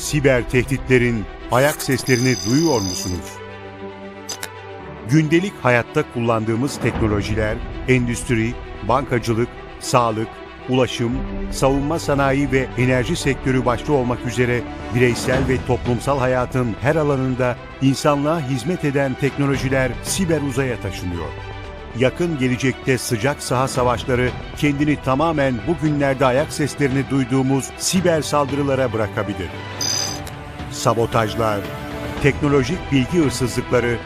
Siber tehditlerin ayak seslerini duyuyor musunuz? Gündelik hayatta kullandığımız teknolojiler, endüstri, bankacılık, sağlık, ulaşım, savunma sanayi ve enerji sektörü başta olmak üzere bireysel ve toplumsal hayatın her alanında insanlığa hizmet eden teknolojiler siber uzaya taşınıyor. Yakın gelecekte sıcak saha savaşları kendini tamamen bugünlerde ayak seslerini duyduğumuz siber saldırılara bırakabilir. Sabotajlar, teknolojik bilgi hırsızlıkları,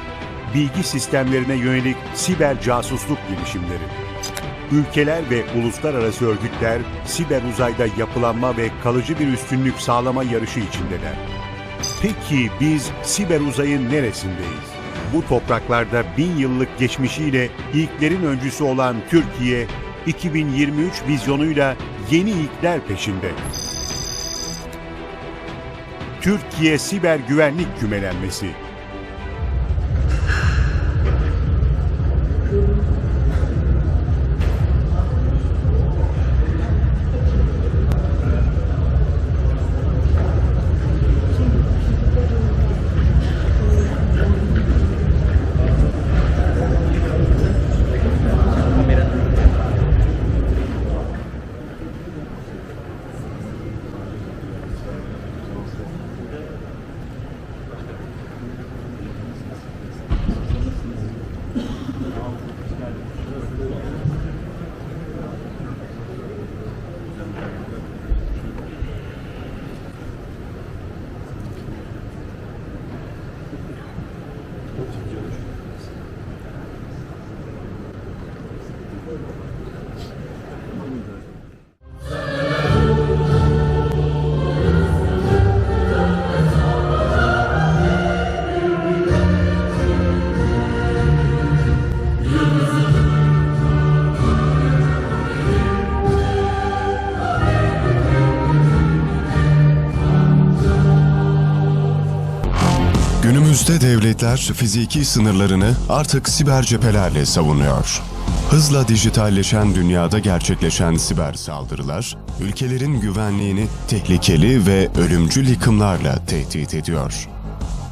bilgi sistemlerine yönelik siber casusluk girişimleri. Ülkeler ve uluslararası örgütler siber uzayda yapılanma ve kalıcı bir üstünlük sağlama yarışı içindeler. Peki biz siber uzayın neresindeyiz? Bu topraklarda bin yıllık geçmişiyle ilklerin öncüsü olan Türkiye, 2023 vizyonuyla yeni ilkler peşinde. Türkiye Siber Güvenlik Kümelenmesi Günümüzde devletler fiziki sınırlarını artık siber cephelerle savunuyor. Hızla dijitalleşen dünyada gerçekleşen siber saldırılar, ülkelerin güvenliğini tehlikeli ve ölümcül yıkımlarla tehdit ediyor.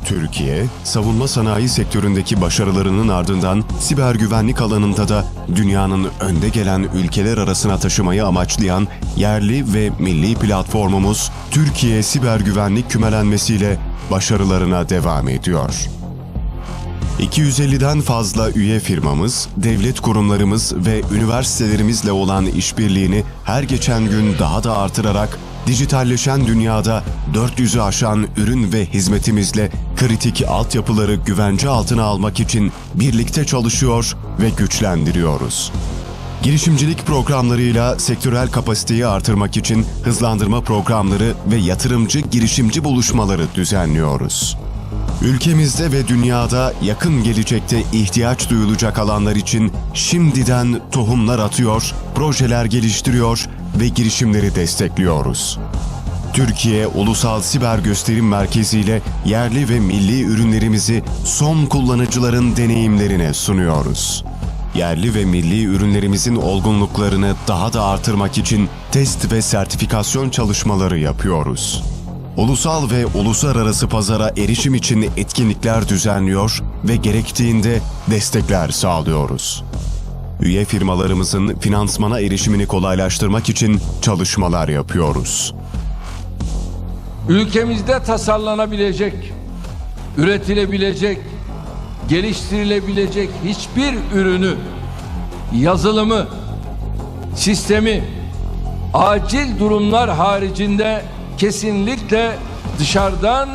Türkiye, savunma sanayi sektöründeki başarılarının ardından siber güvenlik alanında da dünyanın önde gelen ülkeler arasına taşımayı amaçlayan yerli ve milli platformumuz Türkiye Siber Güvenlik Kümelenmesiyle başarılarına devam ediyor. 250'den fazla üye firmamız, devlet kurumlarımız ve üniversitelerimizle olan işbirliğini her geçen gün daha da artırarak dijitalleşen dünyada 400'ü aşan ürün ve hizmetimizle kritik altyapıları güvence altına almak için birlikte çalışıyor ve güçlendiriyoruz. Girişimcilik programlarıyla sektörel kapasiteyi artırmak için hızlandırma programları ve yatırımcı girişimci buluşmaları düzenliyoruz. Ülkemizde ve dünyada yakın gelecekte ihtiyaç duyulacak alanlar için şimdiden tohumlar atıyor, projeler geliştiriyor ve girişimleri destekliyoruz. Türkiye Ulusal Siber Gösterim Merkezi ile yerli ve milli ürünlerimizi son kullanıcıların deneyimlerine sunuyoruz. Yerli ve milli ürünlerimizin olgunluklarını daha da artırmak için test ve sertifikasyon çalışmaları yapıyoruz. Ulusal ve uluslararası pazara erişim için etkinlikler düzenliyor ve gerektiğinde destekler sağlıyoruz. Üye firmalarımızın finansmana erişimini kolaylaştırmak için çalışmalar yapıyoruz. ülkemizde tasarlanabilecek, üretilebilecek, geliştirilebilecek hiçbir ürünü, yazılımı, sistemi acil durumlar haricinde kesinlikle dışarıdan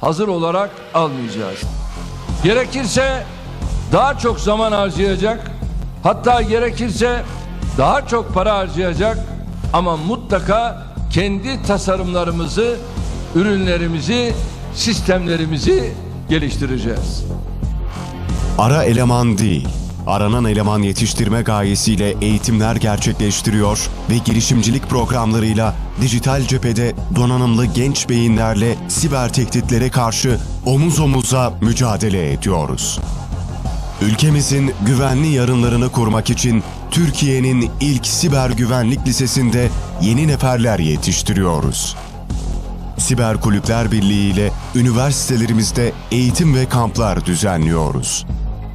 hazır olarak almayacağız. Gerekirse daha çok zaman harcayacak, hatta gerekirse daha çok para harcayacak ama mutlaka kendi tasarımlarımızı, ürünlerimizi, sistemlerimizi geliştireceğiz. Ara eleman değil, aranan eleman yetiştirme gayesiyle eğitimler gerçekleştiriyor ve girişimcilik programlarıyla dijital cephede donanımlı genç beyinlerle siber tehditlere karşı omuz omuza mücadele ediyoruz. Ülkemizin güvenli yarınlarını kurmak için Türkiye'nin ilk siber güvenlik lisesinde yeni neferler yetiştiriyoruz. Siber Kulüpler Birliği ile üniversitelerimizde eğitim ve kamplar düzenliyoruz.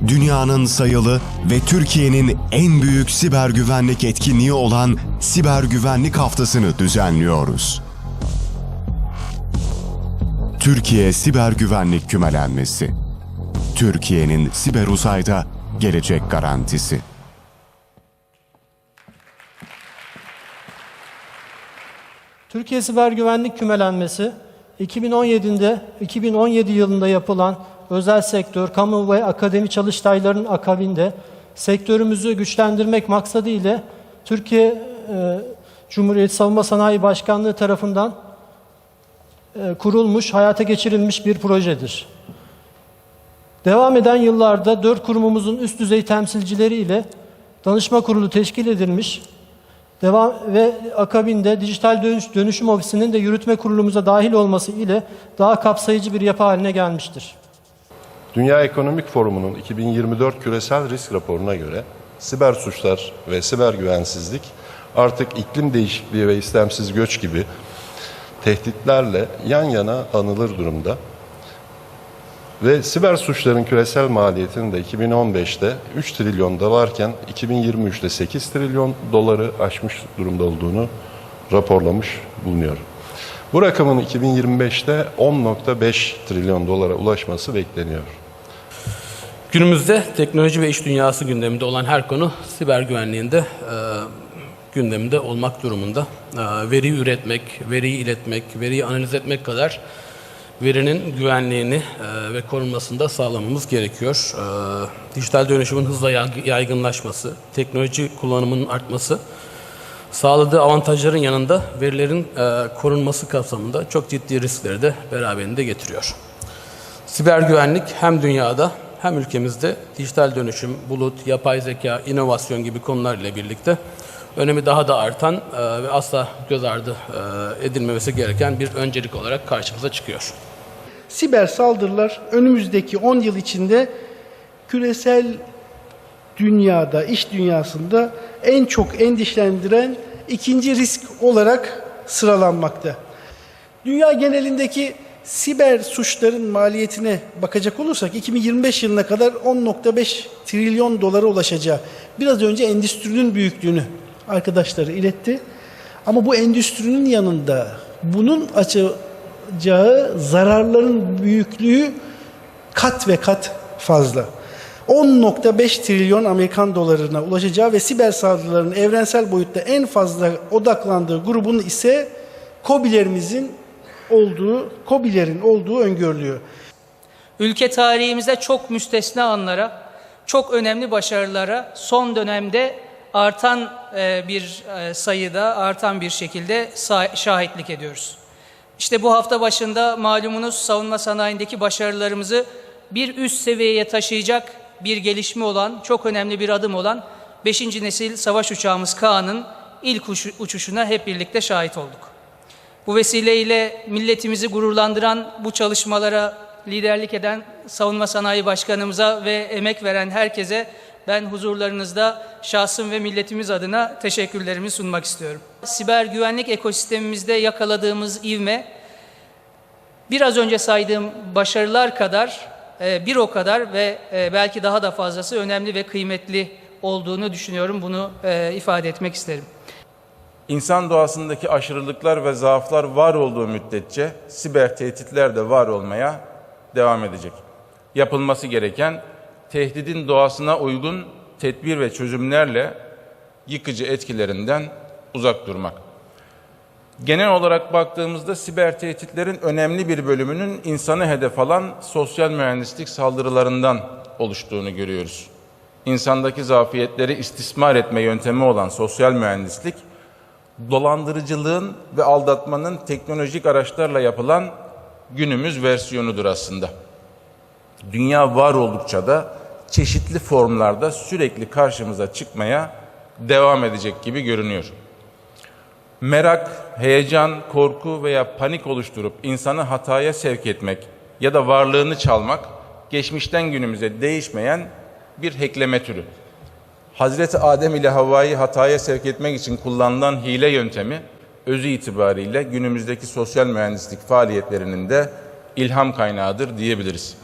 Dünyanın sayılı ve Türkiye'nin en büyük siber güvenlik etkinliği olan Siber Güvenlik Haftası'nı düzenliyoruz. Türkiye Siber Güvenlik Kümelenmesi. Türkiye'nin siber uzayda gelecek garantisi. Türkiye Siber Güvenlik Kümelenmesi 2017'de 2017 yılında yapılan özel sektör, kamu ve akademi çalıştaylarının akabinde sektörümüzü güçlendirmek maksadı ile Türkiye e, Cumhuriyeti Savunma Sanayi Başkanlığı tarafından e, kurulmuş, hayata geçirilmiş bir projedir. Devam eden yıllarda dört kurumumuzun üst düzey temsilcileri ile danışma kurulu teşkil edilmiş devam ve akabinde dijital dönüş, dönüşüm ofisinin de yürütme kurulumuza dahil olması ile daha kapsayıcı bir yapı haline gelmiştir. Dünya Ekonomik Forumu'nun 2024 küresel risk raporuna göre siber suçlar ve siber güvensizlik artık iklim değişikliği ve istemsiz göç gibi tehditlerle yan yana anılır durumda. Ve siber suçların küresel maliyetinin de 2015'te 3 trilyon dolarken 2023'te 8 trilyon doları aşmış durumda olduğunu raporlamış bulunuyor. Bu rakamın 2025'te 10.5 trilyon dolara ulaşması bekleniyor. Günümüzde teknoloji ve iş dünyası gündeminde olan her konu siber güvenliğinde e, gündeminde olmak durumunda. E, veriyi üretmek, veriyi iletmek, veriyi analiz etmek kadar verinin güvenliğini e, ve korunmasını da sağlamamız gerekiyor. E, dijital dönüşümün hızla yay- yaygınlaşması, teknoloji kullanımının artması sağladığı avantajların yanında verilerin e, korunması kapsamında çok ciddi riskleri de beraberinde getiriyor. Siber güvenlik hem dünyada hem ülkemizde dijital dönüşüm, bulut, yapay zeka, inovasyon gibi konular ile birlikte önemi daha da artan e, ve asla göz ardı e, edilmemesi gereken bir öncelik olarak karşımıza çıkıyor. Siber saldırılar önümüzdeki 10 yıl içinde küresel dünyada, iş dünyasında en çok endişelendiren ikinci risk olarak sıralanmakta. Dünya genelindeki siber suçların maliyetine bakacak olursak 2025 yılına kadar 10.5 trilyon dolara ulaşacağı. Biraz önce endüstrinin büyüklüğünü arkadaşları iletti. Ama bu endüstrinin yanında bunun açacağı zararların büyüklüğü kat ve kat fazla. 10.5 trilyon Amerikan dolarına ulaşacağı ve siber saldırıların evrensel boyutta en fazla odaklandığı grubun ise COBİ'lerimizin olduğu, COBİ'lerin olduğu öngörülüyor. Ülke tarihimizde çok müstesna anlara, çok önemli başarılara son dönemde artan e, bir e, sayıda, artan bir şekilde şahitlik ediyoruz. İşte bu hafta başında malumunuz savunma sanayindeki başarılarımızı bir üst seviyeye taşıyacak bir gelişme olan, çok önemli bir adım olan 5. nesil savaş uçağımız Kaan'ın ilk uçu- uçuşuna hep birlikte şahit olduk. Bu vesileyle milletimizi gururlandıran bu çalışmalara liderlik eden Savunma Sanayi Başkanımıza ve emek veren herkese ben huzurlarınızda şahsım ve milletimiz adına teşekkürlerimi sunmak istiyorum. Siber güvenlik ekosistemimizde yakaladığımız ivme biraz önce saydığım başarılar kadar e, bir o kadar ve e, belki daha da fazlası önemli ve kıymetli olduğunu düşünüyorum. Bunu e, ifade etmek isterim. İnsan doğasındaki aşırılıklar ve zaaflar var olduğu müddetçe siber tehditler de var olmaya devam edecek. Yapılması gereken tehdidin doğasına uygun tedbir ve çözümlerle yıkıcı etkilerinden uzak durmak. Genel olarak baktığımızda siber tehditlerin önemli bir bölümünün insanı hedef alan sosyal mühendislik saldırılarından oluştuğunu görüyoruz. İnsandaki zafiyetleri istismar etme yöntemi olan sosyal mühendislik, dolandırıcılığın ve aldatmanın teknolojik araçlarla yapılan günümüz versiyonudur aslında. Dünya var oldukça da çeşitli formlarda sürekli karşımıza çıkmaya devam edecek gibi görünüyor. Merak, heyecan, korku veya panik oluşturup insanı hataya sevk etmek ya da varlığını çalmak geçmişten günümüze değişmeyen bir hackleme türü. Hazreti Adem ile Havva'yı hataya sevk etmek için kullanılan hile yöntemi özü itibariyle günümüzdeki sosyal mühendislik faaliyetlerinin de ilham kaynağıdır diyebiliriz.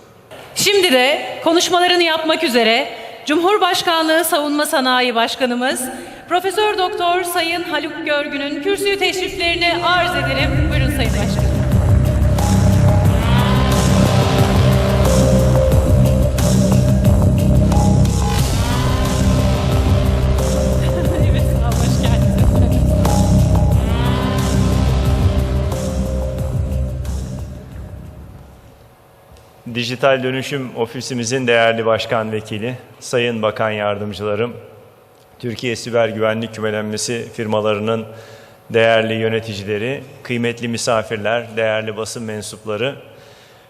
Şimdi de konuşmalarını yapmak üzere Cumhurbaşkanlığı Savunma Sanayi Başkanımız Profesör Doktor Sayın Haluk Görgün'ün kürsüyü teşriflerini arz ederim. Buyurun Sayın Başkanım. Dijital Dönüşüm Ofisimizin değerli başkan vekili, sayın bakan yardımcılarım, Türkiye Siber Güvenlik Kümelenmesi firmalarının değerli yöneticileri, kıymetli misafirler, değerli basın mensupları,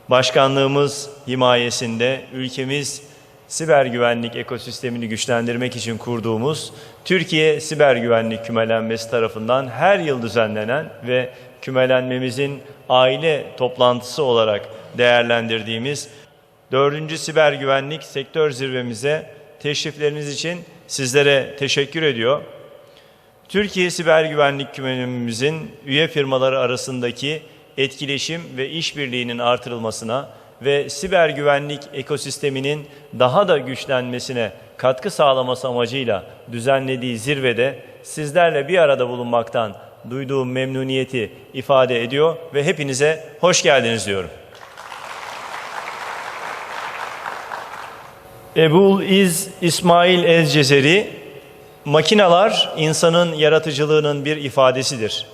başkanlığımız himayesinde ülkemiz siber güvenlik ekosistemini güçlendirmek için kurduğumuz Türkiye Siber Güvenlik Kümelenmesi tarafından her yıl düzenlenen ve kümelenmemizin aile toplantısı olarak değerlendirdiğimiz 4. Siber Güvenlik Sektör Zirvemize teşrifleriniz için sizlere teşekkür ediyor. Türkiye Siber Güvenlik Kümelemimizin üye firmaları arasındaki etkileşim ve işbirliğinin artırılmasına ve siber güvenlik ekosisteminin daha da güçlenmesine katkı sağlaması amacıyla düzenlediği zirvede sizlerle bir arada bulunmaktan duyduğum memnuniyeti ifade ediyor ve hepinize hoş geldiniz diyorum. Ebul İz İsmail El Cezeri, makinalar insanın yaratıcılığının bir ifadesidir.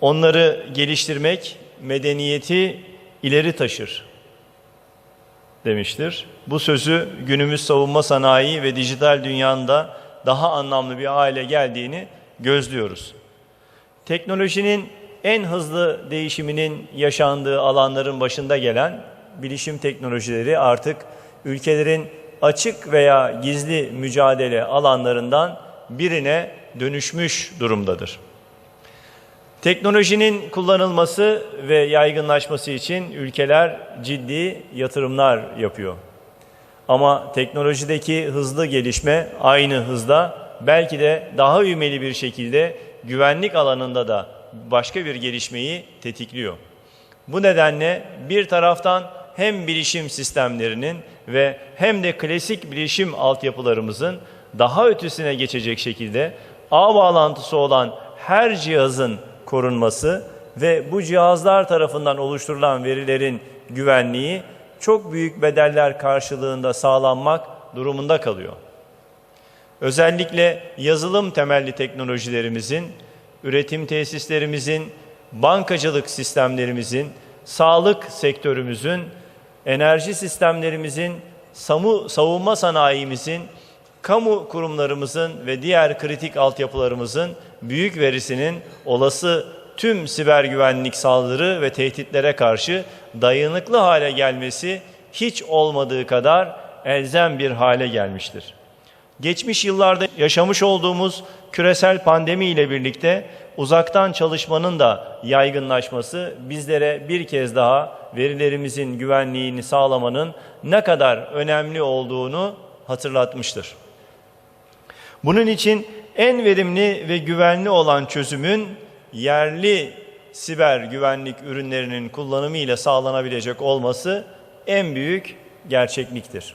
Onları geliştirmek medeniyeti ileri taşır demiştir. Bu sözü günümüz savunma sanayi ve dijital dünyanda daha anlamlı bir hale geldiğini gözlüyoruz. Teknolojinin en hızlı değişiminin yaşandığı alanların başında gelen bilişim teknolojileri artık ülkelerin açık veya gizli mücadele alanlarından birine dönüşmüş durumdadır. Teknolojinin kullanılması ve yaygınlaşması için ülkeler ciddi yatırımlar yapıyor. Ama teknolojideki hızlı gelişme aynı hızda belki de daha ivmeli bir şekilde güvenlik alanında da başka bir gelişmeyi tetikliyor. Bu nedenle bir taraftan hem bilişim sistemlerinin ve hem de klasik bilişim altyapılarımızın daha ötesine geçecek şekilde ağ bağlantısı olan her cihazın korunması ve bu cihazlar tarafından oluşturulan verilerin güvenliği çok büyük bedeller karşılığında sağlanmak durumunda kalıyor. Özellikle yazılım temelli teknolojilerimizin, üretim tesislerimizin, bankacılık sistemlerimizin, sağlık sektörümüzün, enerji sistemlerimizin, savunma sanayimizin, kamu kurumlarımızın ve diğer kritik altyapılarımızın büyük verisinin olası tüm siber güvenlik saldırı ve tehditlere karşı dayanıklı hale gelmesi hiç olmadığı kadar elzem bir hale gelmiştir. Geçmiş yıllarda yaşamış olduğumuz küresel pandemi ile birlikte uzaktan çalışmanın da yaygınlaşması bizlere bir kez daha verilerimizin güvenliğini sağlamanın ne kadar önemli olduğunu hatırlatmıştır. Bunun için en verimli ve güvenli olan çözümün yerli siber güvenlik ürünlerinin kullanımı ile sağlanabilecek olması en büyük gerçekliktir.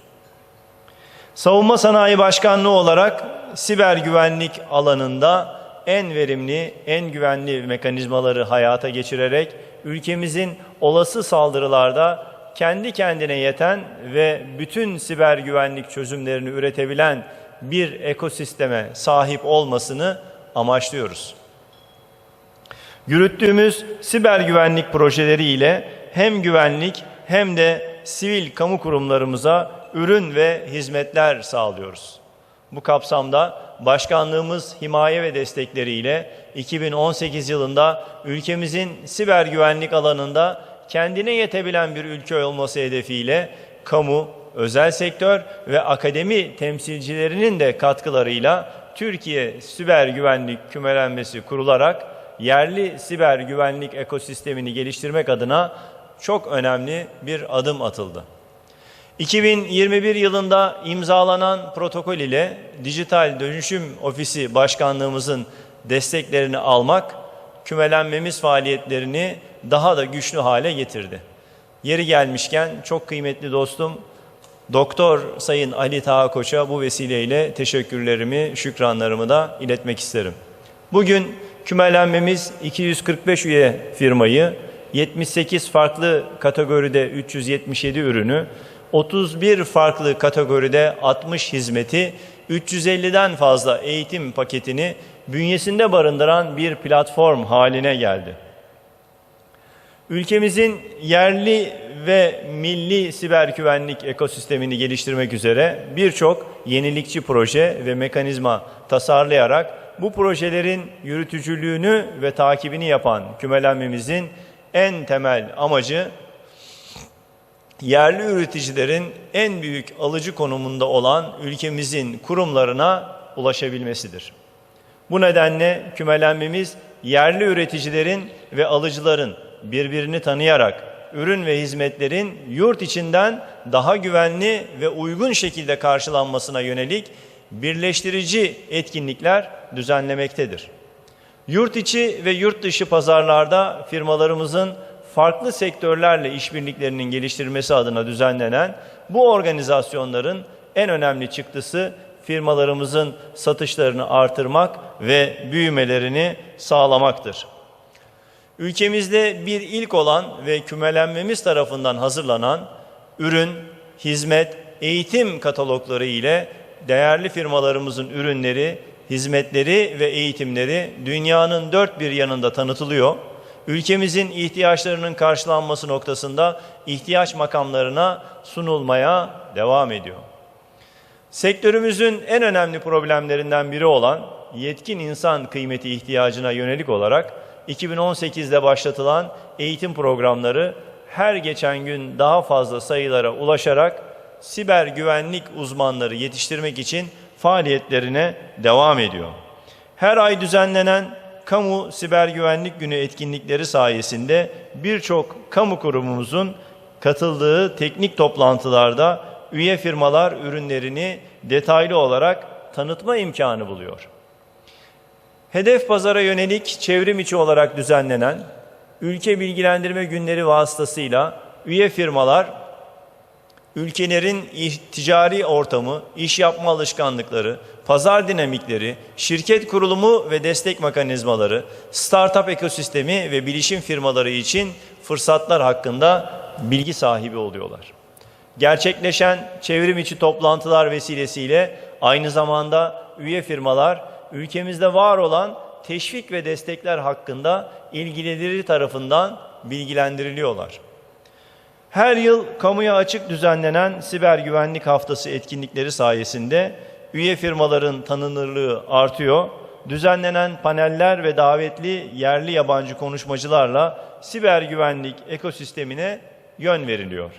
Savunma Sanayi Başkanlığı olarak siber güvenlik alanında en verimli, en güvenli mekanizmaları hayata geçirerek ülkemizin olası saldırılarda kendi kendine yeten ve bütün siber güvenlik çözümlerini üretebilen bir ekosisteme sahip olmasını amaçlıyoruz. Yürüttüğümüz siber güvenlik projeleri ile hem güvenlik hem de sivil kamu kurumlarımıza ürün ve hizmetler sağlıyoruz. Bu kapsamda başkanlığımız himaye ve destekleriyle 2018 yılında ülkemizin siber güvenlik alanında kendine yetebilen bir ülke olması hedefiyle kamu, özel sektör ve akademi temsilcilerinin de katkılarıyla Türkiye Siber Güvenlik Kümelenmesi kurularak yerli siber güvenlik ekosistemini geliştirmek adına çok önemli bir adım atıldı. 2021 yılında imzalanan protokol ile Dijital Dönüşüm Ofisi Başkanlığımızın desteklerini almak, kümelenmemiz faaliyetlerini daha da güçlü hale getirdi. Yeri gelmişken çok kıymetli dostum Doktor Sayın Ali Taha Koç'a bu vesileyle teşekkürlerimi, şükranlarımı da iletmek isterim. Bugün kümelenmemiz 245 üye firmayı, 78 farklı kategoride 377 ürünü, 31 farklı kategoride 60 hizmeti, 350'den fazla eğitim paketini bünyesinde barındıran bir platform haline geldi. Ülkemizin yerli ve milli siber güvenlik ekosistemini geliştirmek üzere birçok yenilikçi proje ve mekanizma tasarlayarak bu projelerin yürütücülüğünü ve takibini yapan kümelenmemizin en temel amacı yerli üreticilerin en büyük alıcı konumunda olan ülkemizin kurumlarına ulaşabilmesidir. Bu nedenle kümelenmemiz yerli üreticilerin ve alıcıların birbirini tanıyarak ürün ve hizmetlerin yurt içinden daha güvenli ve uygun şekilde karşılanmasına yönelik birleştirici etkinlikler düzenlemektedir. Yurt içi ve yurt dışı pazarlarda firmalarımızın farklı sektörlerle işbirliklerinin geliştirmesi adına düzenlenen bu organizasyonların en önemli çıktısı firmalarımızın satışlarını artırmak ve büyümelerini sağlamaktır. Ülkemizde bir ilk olan ve kümelenmemiz tarafından hazırlanan ürün, hizmet, eğitim katalogları ile değerli firmalarımızın ürünleri, hizmetleri ve eğitimleri dünyanın dört bir yanında tanıtılıyor. Ülkemizin ihtiyaçlarının karşılanması noktasında ihtiyaç makamlarına sunulmaya devam ediyor. Sektörümüzün en önemli problemlerinden biri olan yetkin insan kıymeti ihtiyacına yönelik olarak 2018'de başlatılan eğitim programları her geçen gün daha fazla sayılara ulaşarak siber güvenlik uzmanları yetiştirmek için faaliyetlerine devam ediyor. Her ay düzenlenen Kamu Siber Güvenlik Günü etkinlikleri sayesinde birçok kamu kurumumuzun katıldığı teknik toplantılarda üye firmalar ürünlerini detaylı olarak tanıtma imkanı buluyor. Hedef pazara yönelik çevrim içi olarak düzenlenen ülke bilgilendirme günleri vasıtasıyla üye firmalar ülkelerin ticari ortamı, iş yapma alışkanlıkları, pazar dinamikleri, şirket kurulumu ve destek mekanizmaları, startup ekosistemi ve bilişim firmaları için fırsatlar hakkında bilgi sahibi oluyorlar. Gerçekleşen çevrim içi toplantılar vesilesiyle aynı zamanda üye firmalar ülkemizde var olan teşvik ve destekler hakkında ilgilileri tarafından bilgilendiriliyorlar. Her yıl kamuya açık düzenlenen siber güvenlik haftası etkinlikleri sayesinde üye firmaların tanınırlığı artıyor. Düzenlenen paneller ve davetli yerli yabancı konuşmacılarla siber güvenlik ekosistemine yön veriliyor.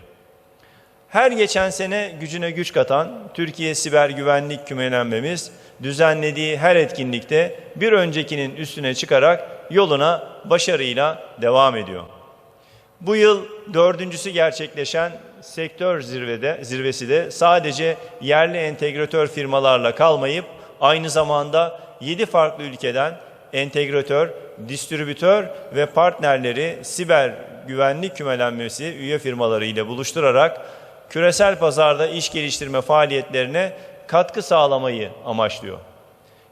Her geçen sene gücüne güç katan Türkiye Siber Güvenlik Kümelenmemiz düzenlediği her etkinlikte bir öncekinin üstüne çıkarak yoluna başarıyla devam ediyor. Bu yıl dördüncüsü gerçekleşen sektör zirvede, zirvesi de sadece yerli entegratör firmalarla kalmayıp aynı zamanda 7 farklı ülkeden entegratör, distribütör ve partnerleri siber güvenlik kümelenmesi üye firmaları ile buluşturarak küresel pazarda iş geliştirme faaliyetlerine katkı sağlamayı amaçlıyor.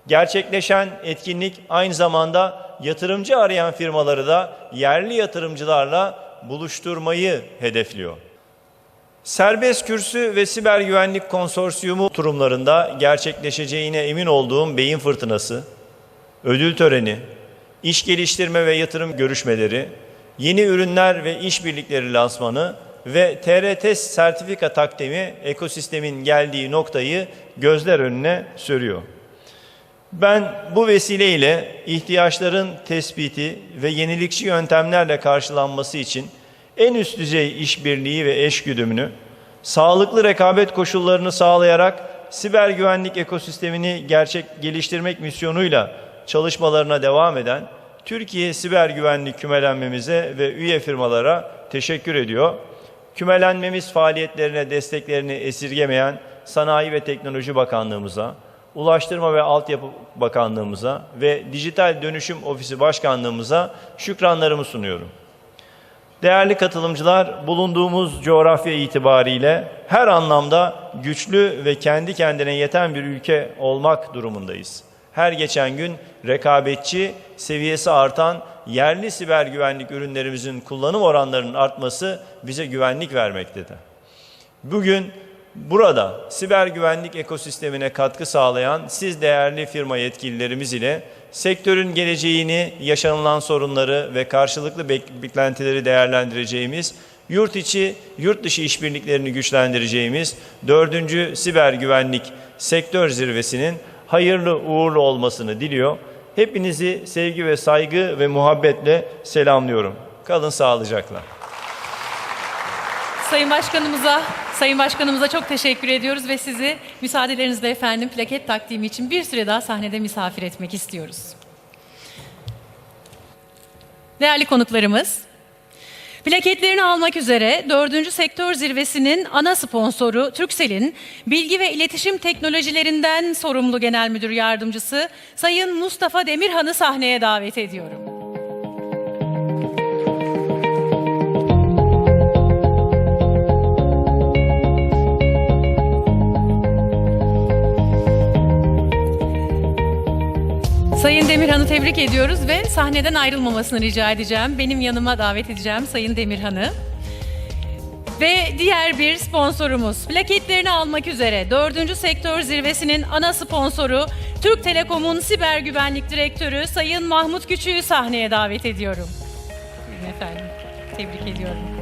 Gerçekleşen etkinlik aynı zamanda yatırımcı arayan firmaları da yerli yatırımcılarla buluşturmayı hedefliyor. Serbest Kürsü ve Siber Güvenlik Konsorsiyumu oturumlarında gerçekleşeceğine emin olduğum beyin fırtınası, ödül töreni, iş geliştirme ve yatırım görüşmeleri, yeni ürünler ve işbirlikleri lansmanı ve TRT sertifika takdimi ekosistemin geldiği noktayı gözler önüne sürüyor. Ben bu vesileyle ihtiyaçların tespiti ve yenilikçi yöntemlerle karşılanması için en üst düzey işbirliği ve eşgüdümünü, sağlıklı rekabet koşullarını sağlayarak siber güvenlik ekosistemini gerçek geliştirmek misyonuyla çalışmalarına devam eden Türkiye Siber Güvenlik Kümelenmemize ve üye firmalara teşekkür ediyor. Kümelenmemiz faaliyetlerine desteklerini esirgemeyen Sanayi ve Teknoloji Bakanlığımıza, Ulaştırma ve Altyapı Bakanlığımıza ve Dijital Dönüşüm Ofisi Başkanlığımıza şükranlarımı sunuyorum. Değerli katılımcılar, bulunduğumuz coğrafya itibariyle her anlamda güçlü ve kendi kendine yeten bir ülke olmak durumundayız. Her geçen gün rekabetçi, seviyesi artan yerli siber güvenlik ürünlerimizin kullanım oranlarının artması bize güvenlik vermektedir. Bugün burada siber güvenlik ekosistemine katkı sağlayan siz değerli firma yetkililerimiz ile sektörün geleceğini, yaşanılan sorunları ve karşılıklı bek- beklentileri değerlendireceğimiz, yurt içi, yurt dışı işbirliklerini güçlendireceğimiz 4. Siber Güvenlik Sektör Zirvesi'nin hayırlı uğurlu olmasını diliyor. Hepinizi sevgi ve saygı ve muhabbetle selamlıyorum. Kalın sağlıcakla. Sayın Başkanımıza, Sayın Başkanımıza çok teşekkür ediyoruz ve sizi müsaadelerinizle efendim plaket takdimi için bir süre daha sahnede misafir etmek istiyoruz. Değerli konuklarımız, plaketlerini almak üzere 4. Sektör Zirvesi'nin ana sponsoru Turkcell'in Bilgi ve İletişim Teknolojilerinden sorumlu Genel Müdür Yardımcısı Sayın Mustafa Demirhan'ı sahneye davet ediyorum. Sayın Demirhan'ı tebrik ediyoruz ve sahneden ayrılmamasını rica edeceğim. Benim yanıma davet edeceğim Sayın Demirhan'ı. Ve diğer bir sponsorumuz plaketlerini almak üzere 4. Sektör Zirvesi'nin ana sponsoru Türk Telekom'un Siber Güvenlik Direktörü Sayın Mahmut Küçük'ü sahneye davet ediyorum. Efendim. Tebrik ediyorum.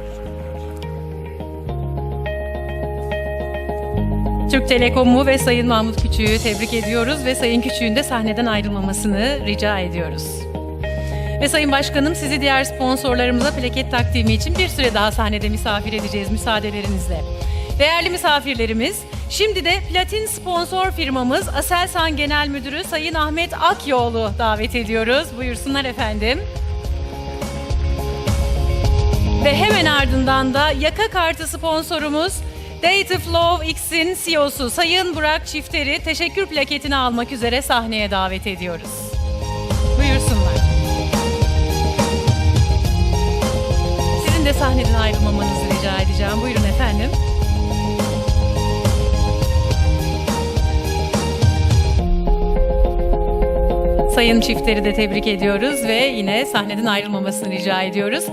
Türk Telekom'u ve Sayın Mahmut Küçük'ü tebrik ediyoruz ve Sayın Küçük'ün de sahneden ayrılmamasını rica ediyoruz. Ve Sayın Başkanım sizi diğer sponsorlarımıza plaket takdimi için bir süre daha sahnede misafir edeceğiz müsaadelerinizle. Değerli misafirlerimiz, şimdi de platin sponsor firmamız Aselsan Genel Müdürü Sayın Ahmet Akyol'u davet ediyoruz. Buyursunlar efendim. Ve hemen ardından da yaka kartı sponsorumuz Data Flow X'in CEO'su Sayın Burak Çifteri teşekkür plaketini almak üzere sahneye davet ediyoruz. Buyursunlar. Sizin de sahneden ayrılmamanızı rica edeceğim. Buyurun efendim. Sayın çiftleri de tebrik ediyoruz ve yine sahneden ayrılmamasını rica ediyoruz.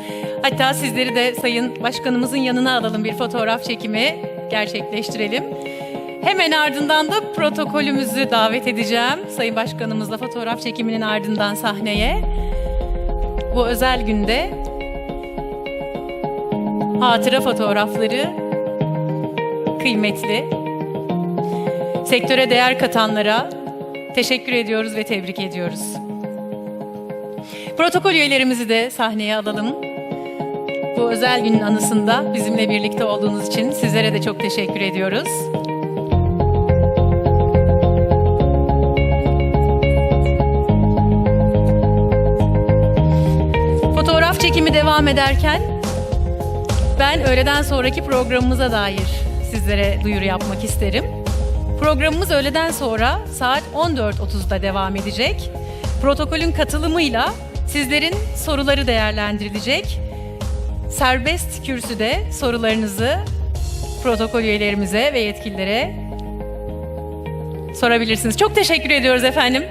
Hatta sizleri de Sayın Başkanımızın yanına alalım bir fotoğraf çekimi gerçekleştirelim. Hemen ardından da protokolümüzü davet edeceğim. Sayın Başkanımızla fotoğraf çekiminin ardından sahneye. Bu özel günde hatıra fotoğrafları kıymetli. Sektöre değer katanlara teşekkür ediyoruz ve tebrik ediyoruz. Protokol üyelerimizi de sahneye alalım. Bu özel günün anısında bizimle birlikte olduğunuz için sizlere de çok teşekkür ediyoruz. Fotoğraf çekimi devam ederken ben öğleden sonraki programımıza dair sizlere duyuru yapmak isterim. Programımız öğleden sonra saat 14.30'da devam edecek. Protokolün katılımıyla sizlerin soruları değerlendirilecek. Serbest kürsüde sorularınızı protokol üyelerimize ve yetkililere sorabilirsiniz. Çok teşekkür ediyoruz efendim.